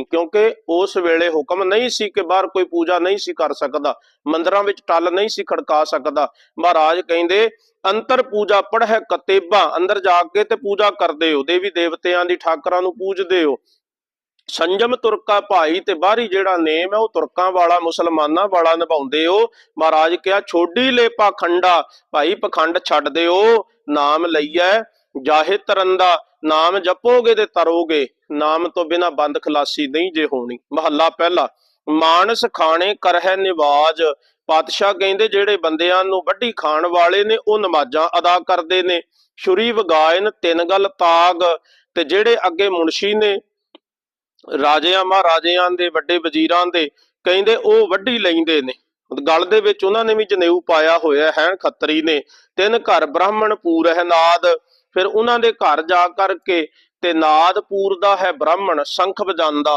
ਕਿਉਂਕਿ ਉਸ ਵੇਲੇ ਹੁਕਮ ਨਹੀਂ ਸੀ ਕਿ ਬਾਹਰ ਕੋਈ ਪੂਜਾ ਨਹੀਂ ਸੀ ਕਰ ਸਕਦਾ, ਮੰਦਰਾਂ ਵਿੱਚ ਟੱਲ ਨਹੀਂ ਸੀ ਖੜਕਾ ਸਕਦਾ। ਮਹਾਰਾਜ ਕਹਿੰਦੇ, ਅੰਤਰ ਪੂਜਾ ਪੜ੍ਹੈ ਕਤੇਬਾ, ਅੰਦਰ ਜਾ ਕੇ ਤੇ ਪੂਜਾ ਕਰਦੇ ਹੋ ਦੇਵੀ ਦੇਵਤਿਆਂ ਦੀ ਠਾਕਰਾਂ ਨੂੰ ਪੂਜਦੇ ਹੋ ਸੰਜਮ ਤੁਰਕਾ ਭਾਈ ਤੇ ਬਾਹਰੀ ਜਿਹੜਾ ਨੇਮ ਹੈ ਉਹ ਤੁਰਕਾਂ ਵਾਲਾ, ਮੁਸਲਮਾਨਾਂ ਵਾਲਾ ਨਿਭਾਉਂਦੇ ਹੋ। ਮਹਾਰਾਜ ਕਿਹਾ, ਛੋਡੀ ਲੈ ਪਾਖੰਡਾ ਭਾਈ ਪਖੰਡ ਛੱਡ ਦਿਓ, ਨਾਮ ਲਈਐ ਜਾਹੇ ਤਰੰਦਾ, ਨਾਮ ਜਪੋਗੇ ਤੇ ਤਰੋਗੇ, ਨਾਮ ਤੋਂ ਬਿਨਾ ਬੰਦ ਖਲਾਸੀ ਨਹੀਂ ਜੇ ਹੋਣੀ। ਮਹੱਲਾ ਪਹਿਲਾ, ਮਾਨਸ ਖਾਣੇ ਕਰਹਿ ਨਿਵਾਜ। ਪਾਤਸ਼ਾਹ ਕਹਿੰਦੇ ਜਿਹੜੇ ਬੰਦਿਆਂ ਨੂੰ ਵੱਡੀ ਖਾਣ ਵਾਲੇ ਨੇ, ਉਹ ਨਮਾਜ਼ਾਂ ਅਦਾ ਕਰਦੇ ਨੇ। ਸ਼ੁਰੀ ਵਗਾਇਨ ਤਿੰਨ ਗੱਲ ਤਾਗ। ਤੇ ਜਿਹੜੇ ਅੱਗੇ ਮੁਨਸ਼ੀ ਨੇ, ਰਾਜਿਆਂ ਮਹਾਰਾਜਿਆਂ ਦੇ, ਵੱਡੇ ਵਜ਼ੀਰਾਂ ਦੇ, ਕਹਿੰਦੇ ਉਹ ਵੱਢੀ ਲੈਂਦੇ ਨੇ। ਗਲ ਦੇ ਵਿੱਚ ਉਹਨਾਂ ਨੇ ਵੀ ਜਨੇਊ ਪਾਇਆ ਹੋਇਆ ਹੈ, ਖੱਤਰੀ ਨੇ। ਤਿੰਨ ਘਰ ਬ੍ਰਾਹਮਣ ਪੂਰ ਹੈ ਨਾਦ। ਫਿਰ ਉਹਨਾਂ ਦੇ ਘਰ ਜਾ ਕਰਕੇ ਤੇ ਨਾਦ ਪੂਰਦਾ ਹੈ ਬ੍ਰਾਹਮਣ ਸ਼ੰਖ ਵਜਾਉਂਦਾ।